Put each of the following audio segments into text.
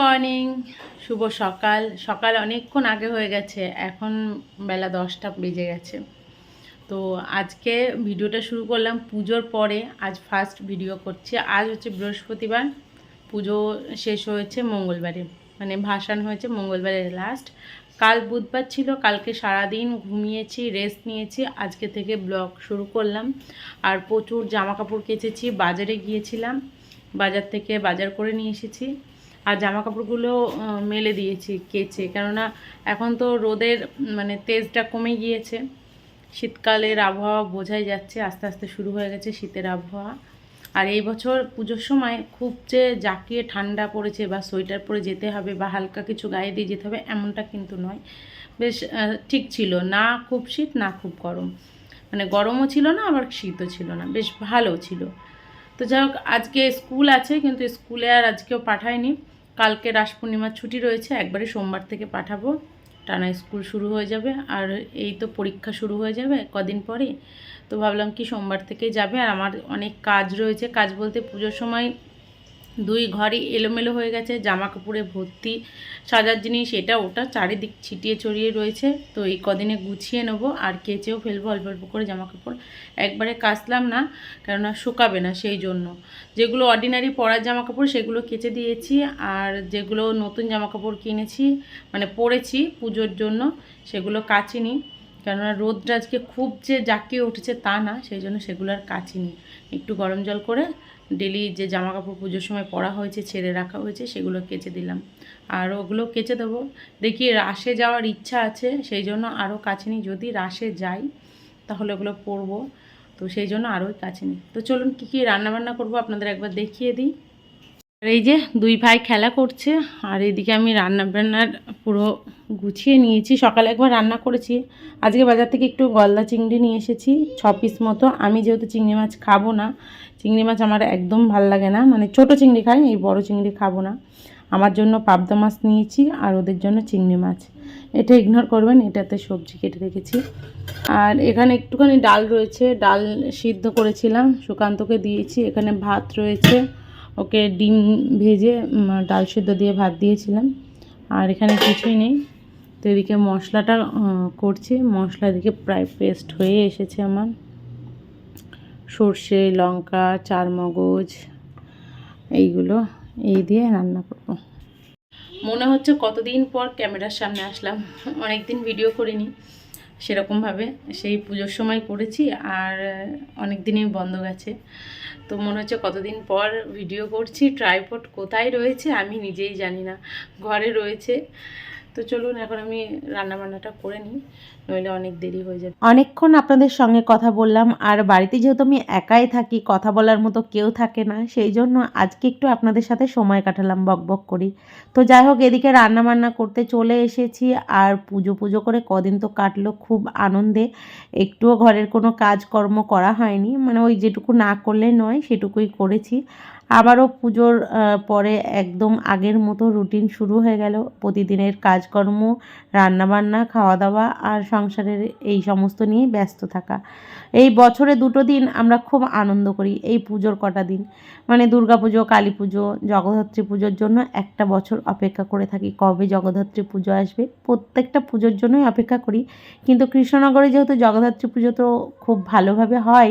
Morning শুভ সকাল। সকাল অনেকক্ষণ আগে হয়ে গেছে, এখন বেলা দশটা বেজে গেছে। তো আজকে ভিডিওটা শুরু করলাম পুজোর পরে, আজ ফার্স্ট ভিডিও করছি। আজ হচ্ছে বৃহস্পতিবার, পুজো শেষ হয়েছে মঙ্গলবারে। মানে ভাসান হয়েছে মঙ্গলবারে লাস্ট কাল বুধবার ছিল, কালকে সারাদিন ঘুমিয়েছি রেস্ট নিয়েছি। আজকে থেকে ব্লগ শুরু করলাম। আর প্রচুর জামা কাপড় কেচেছি, বাজারে গিয়েছিলাম। বাজার থেকে বাজার করে নিয়ে এসেছি। আর জামা কাপড়গুলো মেলে দিয়েছি, কেচে। কেননা এখন তো রোদের মানে তেজটা কমে গিয়েছে। শীতকালের আবহাওয়া বোঝাই যাচ্ছে, আস্তে আস্তে শুরু হয়ে গেছে শীতের আবহাওয়া। আর এই বছর পুজোর সময় খুব যে জাঁকিয়ে ঠান্ডা পড়েছে বা সোয়েটার পরে যেতে হবে বা হালকা কিছু গায়ে দিয়ে যেতে হবে, এমনটা কিন্তু নয়। বেশ ঠিক ছিল। না খুব শীত, না খুব গরম। মানে গরমও ছিল না, আবার শীতও ছিল না। বেশ ভালো ছিল। তো যাই আজকে স্কুল আছে, কিন্তু স্কুলে আর আজকেও পাঠায়নি। কালকে রাস পূর্ণিমার ছুটি রয়েছে, একবারে সোমবার থেকে পাঠাবো। টানা স্কুল শুরু হয়ে যাবে, আর এই তো পরীক্ষা শুরু হয়ে যাবে কদিন পরে। তো ভাবলাম কি সোমবার থেকে যাবে, আর আমার অনেক কাজ রয়েছে। কাজ বলতে পুজোর সময় দুই ঘরই এলোমেলো হয়ে গেছে জামা কাপড়ে ভর্তি, সাজার জিনিস এটা ওটা, চারিদিক ছিটিয়ে ছড়িয়ে রয়েছে। তো এই কদিনে গুছিয়ে নেব, আর কেচেও ফেলব অল্প অল্প করে জামা কাপড় একবারে কাচলাম না, কেননা শুকাবে না সেই জন্য। যেগুলো অর্ডিনারি পরার জামা কাপড় সেগুলো কেচে দিয়েছি, আর যেগুলো নতুন জামা কাপড় কিনেছি মানে পরেছি পুজোর জন্য, সেগুলো কাচিনি। কেননা রোদটা আজকে খুব যে জাঁকিয়ে উঠেছে তা না, সেই জন্য সেগুলো আর কাচিনি একটু গরম জল করে ডেলি যে জামা কাপড় পুজোর সময় পরা হয়েছে, ছেড়ে রাখা হয়েছে, সেগুলো কেচে দিলাম। আর ওগুলো কেচে দেবো। দেখি রাশে যাওয়ার ইচ্ছা আছে, সেই জন্য আরও কাচিনি যদি রাশে যাই, তাহলে ওগুলো পরবো। তো সেই জন্য আরোই কাছে নিই তো চলুন কী কী রান্নাবান্না করব আপনাদের একবার দেখিয়ে দিই। আর এই যে দুই ভাই খেলা করছে, আর এদিকে আমি রান্না বান্নার পুরো গুছিয়ে নিয়েছি। সকালে একবার রান্না করেছি। আজকে বাজার থেকে একটু গলদা চিংড়ি নিয়ে এসেছি। ছ পিস মতো। আমি যেহেতু চিংড়ি মাছ খাব না, চিংড়ি মাছ আমার একদম ভালো লাগে না। মানে ছোট চিংড়ি খাই, এই বড় চিংড়ি খাব না। আমার জন্য পাবদা মাছ নিয়েছি, আর ওদের জন্য চিংড়ি মাছ। এটা ইগনোর করবেন, এটাতে সবজি কেটে রেখেছি। আর এখানে একটুখানি ডাল রয়েছে। ডাল সিদ্ধ করেছিলাম সুকান্তকে দিয়েছি। এখানে ভাত রয়েছে। ওকে ডিম ভেজে ডাল সেদ্ধ দিয়ে ভাত দিয়েছিলাম। আর এখানে কিছুই নেই। তো এদিকে মশলাটা করছি। মশলা এদিকে প্রায় পেস্ট হয়ে এসেছে আমার। সর্ষে, লঙ্কা, চারমগজ, এইগুলো, এই দিয়ে রান্না করব। মনে হচ্ছে কতদিন পর ক্যামেরার সামনে আসলাম। অনেক দিন ভিডিও করিনি। সেরকমভাবে সেই পুজোর সময় করেছি। আর অনেক দিনই বন্ধ গেছে। তো মনে হচ্ছে কতদিন পর ভিডিও করছি ট্রাইপড কোথায় রয়েছে আমি নিজেই জানি না, ঘরে রয়েছে। তো চলুন এখন আমি রান্নাবান্নাটা করে নিই, নইলে অনেক দেরি হয়ে যাবে। অনেকক্ষণ আপনাদের সঙ্গে কথা বললাম, আর বাড়িতে যেহেতু আমি একাই থাকি, কথা বলার মতো কেউ থাকে না, সেই জন্য আজকে একটু আপনাদের সাথে সময় কাটালাম, বক বক করি। তো যাই হোক, এদিকে রান্না বান্না করতে চলে এসেছি, আর পুজো পুজো করে কদিন তো কাটলো, খুব আনন্দে। একটুও ঘরের কোনো কাজকর্ম করা হয়নি মানে ওই যেটুকু না করলে নয়, সেটুকুই করেছি। আবারও পুজোর পরে একদম আগের মতো রুটিন শুরু হয়ে গেল। প্রতিদিনের কাজকর্ম, রান্নাবান্না খাওয়া দাওয়া আর সংসারের এই সমস্ত নিয়ে ব্যস্ত থাকা। এই বছরে দুটো দিন আমরা খুব আনন্দ করি, এই পুজোর কটা দিন। মানে দুর্গা পুজো কালী পুজো জগদ্ধাত্রী পুজোর জন্য একটা বছর অপেক্ষা করে থাকি, কবে জগদ্ধাত্রী পুজো আসবে, প্রত্যেকটা পুজোর জন্যই অপেক্ষা করি। কিন্তু কৃষ্ণনগরে যেহেতু জগদ্ধাত্রী পুজো তো খুব ভালোভাবে হয়,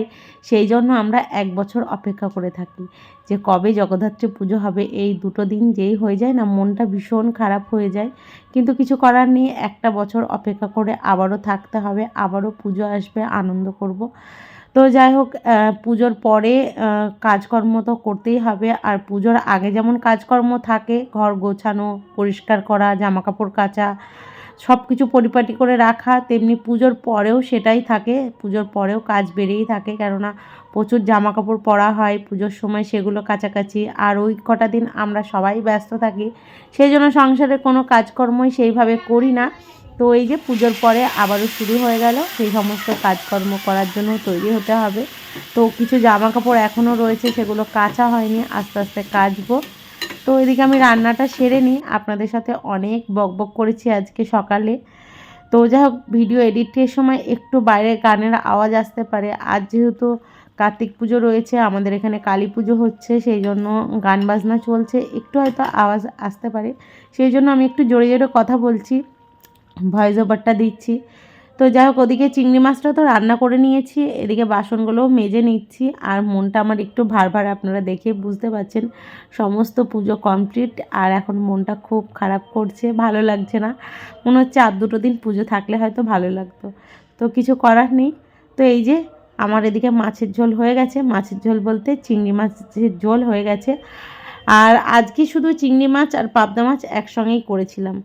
সেই জন্য আমরা এক বছর অপেক্ষা করে থাকি যে কবে জগদ্ধাত্রী পুজো হবে, এই দুটো দিন যেই হয়ে যায় না, মনটা ভীষণ খারাপ হয়ে যায়। কিন্তু কিছু করার নেই, একটা বছর অপেক্ষা করে আবারও থাকতে হবে, আবারও পুজো আসবে, আনন্দ করব। তো যাই হোক পুজোর পরে কাজকর্ম তো করতেই হবে। আর পুজোর আগে যেমন কাজকর্ম থাকে, ঘর গোছানো, পরিষ্কার করা, জামাকাপড় কাচা সব কিছু পরিপাটি করে রাখা, তেমনি পুজোর পরেও সেটাই থাকে। পুজোর পরেও কাজ বেড়েই থাকে, কেননা প্রচুর জামা কাপড় পরা হয়, পুজোর সময় সেগুলো কাছাকাছি। আর ওই কটা দিন আমরা সবাই ব্যস্ত থাকি সেই জন্য সংসারে কোনো কাজকর্মই সেইভাবে করি না। তো এই যে পুজোর পরে আবারও শুরু হয়ে গেল, সেই সমস্ত কাজকর্ম করার জন্য তৈরি হতে হবে। তো কিছু জামা কাপড় এখনও রয়েছে, সেগুলো কাচা হয়নি, আস্তে আস্তে কাচবো। তো এদিকে আমি রান্নাটা সেরে নিই। আপনাদের সাথে অনেক বকবক করেছি আজকে সকালে। তো যাই হোক, ভিডিও এডিটের সময় একটু বাইরে গানের আওয়াজ আসতে পারে। আজ যেহেতু কার্তিক পুজো রয়েছে, আমাদের এখানে কালী পুজো হচ্ছে, সেই জন্য গান বাজনা চলছে। একটু হয়তো আওয়াজ আসতে পারে। সেই জন্য আমি একটু জোরে জোরে কথা বলছি ভয়েস ওভারটা দিচ্ছি। তো যাই হোক, ওদিকে চিংড়ি মাছটা তো রান্না করে নিয়েছি, এদিকে বাসনগুলোও মেজে নিচ্ছি, আর মনটা আমার একটু ভার ভার, আপনারা দেখে বুঝতে পারছেন, সমস্ত পুজো কমপ্লিট আর এখন মনটা খুব খারাপ করছে, ভালো লাগছে না, মনে হচ্ছে আর দুটো দিন পুজো থাকলে হয়তো ভালো লাগতো, তো কিছু করার নেই, তো এই যে আমার এদিকে মাছের ঝোল হয়ে গেছে, মাছের ঝোল বলতে চিংড়ি মাছের ঝোল হয়ে গেছে, আর আজকে শুধু চিংড়ি মাছ আর পাবদা মাছ একসঙ্গেই করেছিলাম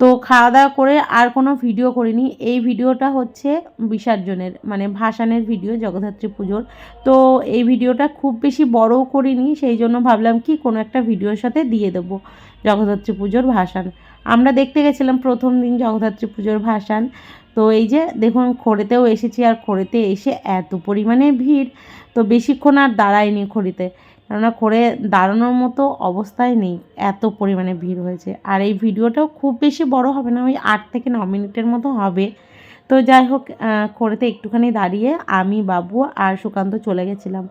তো খাওয়া দাওয়া করে আর কোনো ভিডিও করিনি। এই ভিডিওটা হচ্ছে বিসর্জনের মানে ভাসানের ভিডিও জগদ্ধাত্রী পুজোর। তো এই ভিডিওটা খুব বেশি বড়ও করিনি, সেই জন্য ভাবলাম কি কোনো একটা ভিডিওর সাথে দিয়ে দেবো জগদ্ধাত্রী পুজোর ভাসান। আমরা দেখতে গেছিলাম প্রথম দিন জগদ্ধাত্রী পুজোর ভাসান। তো এই যে দেখুন, খড়েতেও এসেছি আর খড়েতে এসে এত পরিমাণে ভিড়। তো বেশিক্ষণ আর দাঁড়ায়নি খড়িতে। কেননা খড়ে দাঁড়ানোর মতো অবস্থায় নেই, এত পরিমাণে ভিড় হয়েছে। আর এই ভিডিওটাও খুব বেশি বড় হবে না, ওই আট থেকে ন মিনিটের মতো হবে। তো যাই হোক খড়েতে একটুখানি দাঁড়িয়ে আমি, বাবু আর সুকান্ত চলে গেছিলাম।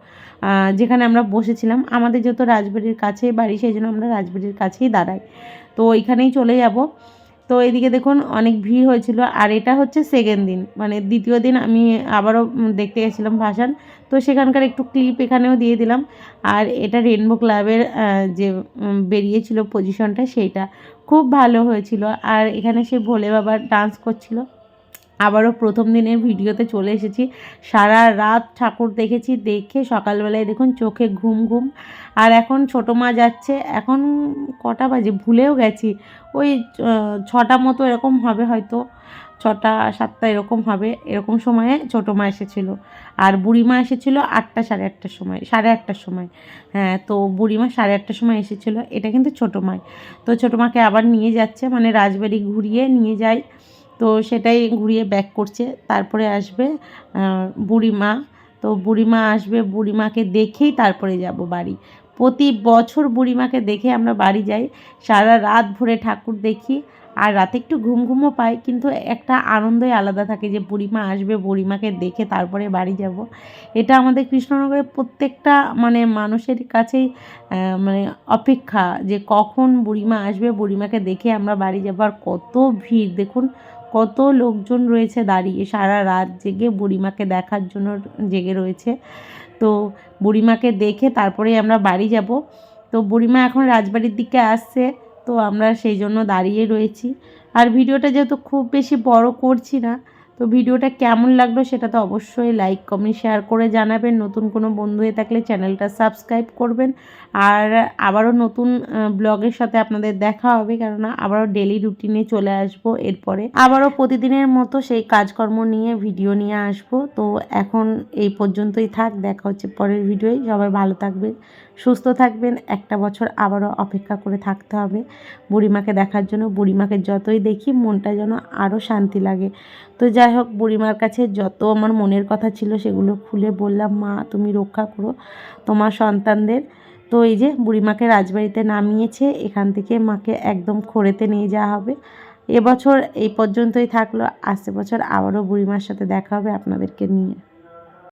যেখানে আমরা বসেছিলাম, আমাদের যেহেতু রাজবাড়ির কাছেই বাড়ি, সেই জন্য আমরা রাজবাড়ির কাছেই দাঁড়াই। তো ওইখানেই চলে যাব। তো এদিকে দেখুন অনেক ভিড় হয়েছিল। আর এটা হচ্ছে সেকেন্ড দিন। মানে দ্বিতীয় দিন আমি আবারও দেখতে গেছিলাম ভাসান। তো সেখানকার একটু ক্লিপ এখানেও দিয়ে দিলাম। আর এটা রেনবো ক্লাবের যে বেরিয়েছিল পজিশনটা সেইটা। খুব ভালো হয়েছিল। আর এখানে সে ভোলে বাবা ডান্স করছিল। আবারও প্রথম দিনের ভিডিওতে চলে এসেছি। সারা রাত ঠাকুর দেখেছি, দেখে সকালবেলায় দেখুন চোখে ঘুম ঘুম। আর এখন ছোটো মা যাচ্ছে, এখন কটা বাজে? ভুলেও গেছি। ওই ছটা মতো এরকম হবে হয়তো। ছটা, সাতটা এরকম হবে। এরকম সময়ে ছোটো মা এসেছিল। আর বুড়িমা এসেছিল আটটা, সাড়ে আটটার সময়, সাড়ে আটটার সময়। হ্যাঁ তো বুড়িমা সাড়ে আটটার সময় এসেছিল। এটা কিন্তু ছোটো মাই। তো ছোটো মাকে আবার নিয়ে যাচ্ছে মানে রাজবাড়ি ঘুরিয়ে নিয়ে যায়। তো সেটাই ঘুরিয়ে ব্যাক করছে। তারপরে আসবে বুড়িমা। তো বুড়িমা আসবে, বুড়িমাকে দেখেই তারপরে যাব বাড়ি। প্রতি বছর বুড়িমাকে দেখে আমরা বাড়ি যাই। সারা রাত ভরে ঠাকুর দেখি আর রাতে একটু ঘুম ঘুমও পাই, কিন্তু একটা আনন্দই আলাদা থাকে যে বুড়িমা আসবে, বুড়িমাকে দেখে তারপরে বাড়ি যাব। এটা আমাদের কৃষ্ণনগরের প্রত্যেকটা মানে মানুষের কাছেই মানে অপেক্ষা যে কখন বুড়িমা আসবে, বুড়িমাকে দেখে আমরা বাড়ি যাব। আর কত ভিড়, দেখুন কত লোকজন রয়েছে দাঁড়িয়ে। সারা রাত জেগে বুড়িমাকে দেখার জন্য জেগে রয়েছে। তো বুড়িমাকে দেখে তারপরে আমরা বাড়ি যাব। তো বুড়িমা এখন রাজবাড়ির দিকে আসছে, তো আমরা সেই জন্য দাঁড়িয়ে রয়েছি। আর ভিডিওটা যেহেতু খুব বেশি বড় করছি না তো ভিডিওটা কেমন লাগল সেটা তো অবশ্যই লাইক কমেন্ট শেয়ার করে জানাবেন। নতুন কোনো বন্ধু হয়ে থাকলে চ্যানেলটা সাবস্ক্রাইব করবেন। আর আবারও নতুন ব্লগের সাথে আপনাদের দেখা হবে, কেননা আবারও ডেলি রুটিনে চলে আসব এরপরে। আবারও প্রতিদিনের মতো সেই কাজকর্ম নিয়ে ভিডিও নিয়ে আসব। তো এখন এই পর্যন্তই থাক, দেখা হচ্ছে পরের ভিডিওয় সবাই ভালো থাকবেন, সুস্থ থাকবেন। একটা বছর আবারও অপেক্ষা করে থাকতে হবে। বুড়িমাকে দেখার জন্য, বুড়িমাকে যতই দেখি, মনটা যেন আরও শান্তি লাগে। তো যাই হোক, বুড়িমার কাছে যত আমার মনের কথা ছিল সেগুলো খুলে বললাম, মা, তুমি রক্ষা করো তোমার সন্তানদের। তো এই যে বুড়িমাকে রাজবাড়িতে নামিয়েছে, এখান থেকে মাকে একদম খড়েতে নিয়ে যাওয়া হবে। এবছর এই পর্যন্তই থাকল। আসছে বছর আবারও বুড়িমার সাথে দেখা হবে আপনাদেরকে নিয়ে।